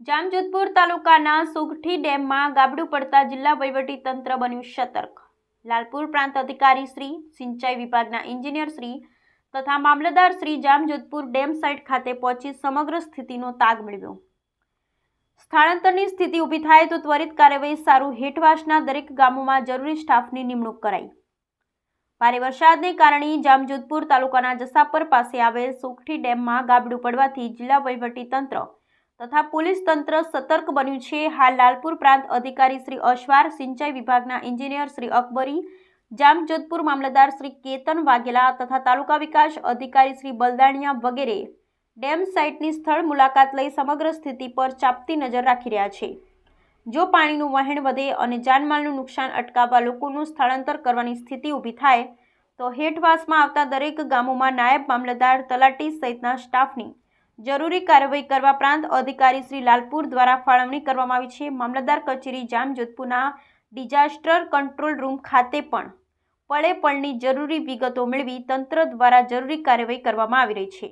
જામજોધપુર તાલુકાના સુગઠી ડેમમાં ગાબડું પડતા જિલ્લા વહીવટી તંત્ર બન્યું સતર્ક. લાલપુર પ્રાંત અધિકારી શ્રી, સિંચાઈ વિભાગના ઇન્જિનિયર શ્રી તથા મામલતદાર શ્રી જામજોધપુર ડેમ સાઇટ ખાતે પહોંચી સમગ્ર સ્થિતિનો તાગ મેળવ્યો. સ્થળાંતરની સ્થિતિ ઊભી થાય તો ત્વરિત કાર્યવાહી સારું હેઠવાસના દરેક ગામોમાં જરૂરી સ્ટાફની નિમણૂક કરાઈ. ભારે વરસાદને કારણે જામજોધપુર તાલુકાના જસાપર પાસે આવેલ સુખઠી ડેમમાં ગાબડું પડવાથી જિલ્લા વહીવટી તંત્ર તથા પોલીસ તંત્ર સતર્ક બન્યું છે. હાલ લાલપુર પ્રાંત અધિકારી શ્રી અશ્વાર, સિંચાઈ વિભાગના ઇન્જિનિયર શ્રી અકબરી, જામજોધપુર મામલતદાર શ્રી કેતન વાઘેલા તથા તાલુકા વિકાસ અધિકારી શ્રી બલદાણિયા વગેરે ડેમ સાઇટની સ્થળ મુલાકાત લઈ સમગ્ર સ્થિતિ પર ચાપતી નજર રાખી રહ્યા છે. જો પાણીનું વહેણ વધે અને જાનમાલનું નુકસાન અટકાવવા લોકોનું સ્થળાંતર કરવાની સ્થિતિ ઊભી થાય, તો હેઠવાસમાં આવતા દરેક ગામોમાં નાયબ મામલતદાર તલાટી સહિતના સ્ટાફની જરૂરી કાર્યવાહી કરવા પ્રાંત અધિકારી શ્રી લાલપુર દ્વારા ફાળવણી કરવામાં આવી છે. મામલતદાર કચેરી જામજોધપુરના ડિઝાસ્ટર કંટ્રોલ રૂમ ખાતે પણ પળે પળની જરૂરી વિગતો મેળવી તંત્ર દ્વારા જરૂરી કાર્યવાહી કરવામાં આવી રહી છે.